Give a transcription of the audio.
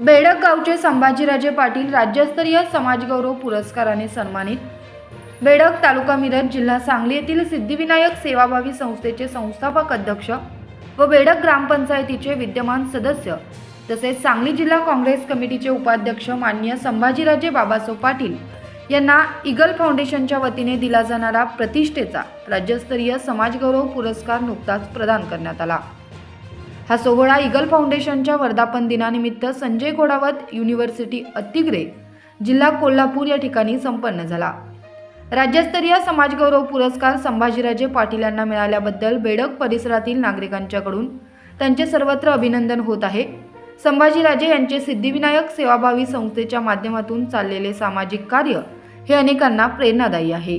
बेडक गावचे संभाजीराजे पाटील राज्यस्तरीय समाजगौरव पुरस्काराने सन्मानित. बेडक तालुका मिरज जिल्हा सांगली येथील सिद्धिविनायक सेवाभावी संस्थेचे संस्थापक अध्यक्ष व बेडक ग्रामपंचायतीचे विद्यमान सदस्य तसेच सांगली जिल्हा काँग्रेस कमिटीचे उपाध्यक्ष मान्य संभाजीराजे बाबासाहेब पाटील यांना इगल फाउंडेशनच्या वतीने दिला जाणारा प्रतिष्ठेचा राज्यस्तरीय समाजगौरव पुरस्कार नुकताच प्रदान करण्यात आला. हा सोहळा इगल फाउंडेशनच्या वर्धापन दिनानिमित्त संजय घोडावत युनिव्हर्सिटी अतिग्रे जिल्हा कोल्हापूर या ठिकाणी संपन्न झाला. राज्यस्तरीय समाजगौरव पुरस्कार संभाजीराजे पाटील यांना मिळाल्याबद्दल बेडक परिसरातील नागरिकांच्याकडून त्यांचे सर्वत्र अभिनंदन होत आहे. संभाजीराजे यांचे सिद्धिविनायक सेवाभावी संस्थेच्या माध्यमातून चाललेले सामाजिक कार्य हे अनेकांना प्रेरणादायी आहे.